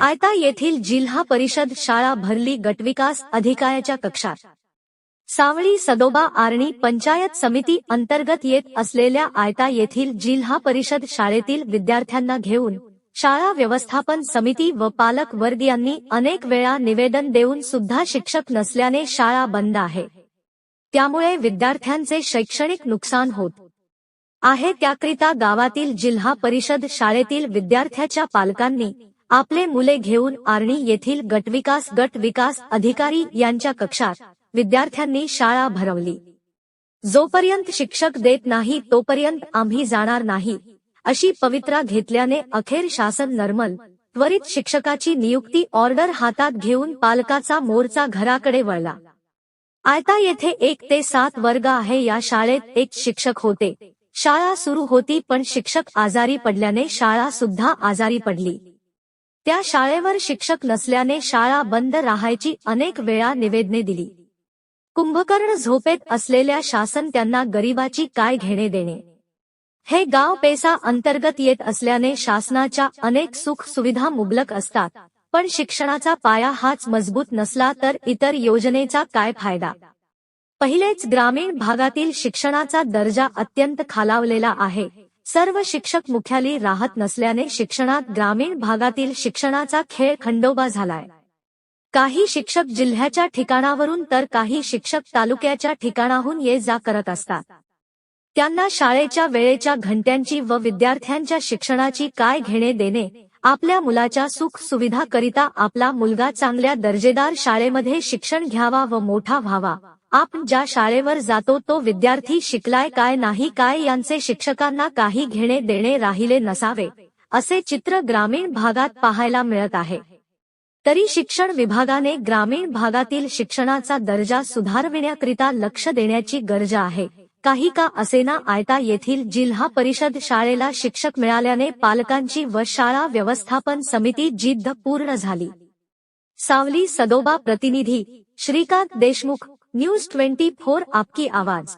आयता येथील जिल्हा परिषद शाळा भरली गटविकास अधिकाऱ्याच्या कक्षात. सावळी सदोबा आर्णी पंचायत समिती अंतर्गत येत असलेल्या आयता येथील जिल्हा परिषद शाळेतील विद्यार्थ्यांना घेऊन शाळा व्यवस्थापन समिती व पालक वर्ग यांनी अनेक वेळा निवेदन देऊन सुद्धा शिक्षक नसल्याने शाळा बंद आहे. त्यामुळे विद्यार्थ्यांचे शैक्षणिक नुकसान होत आहे. त्याकरिता गावातील जिल्हा परिषद शाळेतील विद्यार्थ्याच्या पालकांनी आपले मुले घेऊन आर्णी येथील गटविकास गट विकास अधिकारी यांच्या कक्षात विद्यार्थ्यांनी शाळा भरवली. जोपर्यंत शिक्षक देत नाही तोपर्यंत आम्ही जाणार नाही अशी पवित्रा घेतल्याने अखेर शासन नर्मल त्वरित शिक्षकाची नियुक्ती ऑर्डर हातात घेऊन पालकाचा मोर्चा घराकडे वळला. आयता येथे एक ते सात वर्ग आहे या शाळेत एक शिक्षक होते. शाळा सुरू होती पण शिक्षक आजारी पडल्याने शाळा सुद्धा आजारी पडली. त्या शाळेवर शिक्षक नसल्याने शाळा बंद राहायची अनेक वेळा निवेदने दिली. कुंभकर्ण झोपेत असलेल्या शासन त्यांना गरिबाची काय घेणे देणे? हे गाव पेसा अंतर्गत येत असल्याने शासनाच्या अनेक सुख सुविधा मुबलक असतात पण शिक्षणाचा पाया हाच मजबूत नसला तर इतर योजनेचा काय फायदा? पहिलेच ग्रामीण भागातील शिक्षणाचा दर्जा अत्यंत खालावलेला आहे. सर्व शिक्षक मुख्याली राहत नसल्याने शिक्षणात ग्रामीण भागातील शिक्षणाचा खेळ खंडोबा झालाय. काही शिक्षक जिल्ह्याच्या ठिकाणावरून तर काही शिक्षक तालुक्याच्या ठिकाणाहून ये जा करत असतात. त्यांना शाळेच्या वेळेच्या घंट्यांची व विद्यार्थ्यांच्या शिक्षणाची काय घेणे देणे आपल्या मुलाच्या सुख सुविधा करिता आपला मुलगा चांगल्या दर्जेदार शाळेमध्ये शिक्षण घ्यावा व मोठा व्हावा. आपण ज्या शाळेवर जातो तो विद्यार्थी शिकलाय काय नाही काय यांचे शिक्षकांना काही घेणे देणे राहिले नसावे असे चित्र ग्रामीण भागात पाहायला मिळत आहे. तरी शिक्षण विभागाने ग्रामीण भागातील शिक्षणाचा दर्जा सुधारविण्याकरिता लक्ष देण्याची गरज आहे. काही का असेना आयता येथील जिल्हा परिषद शाळेला शिक्षक मिळाल्याने पालकांची व शाळा व्यवस्थापन समिती जिद्द पूर्ण झाली. सावली सदोबा प्रतिनिधी Shrikant Deshmukh news twenty four आपकी आवाज.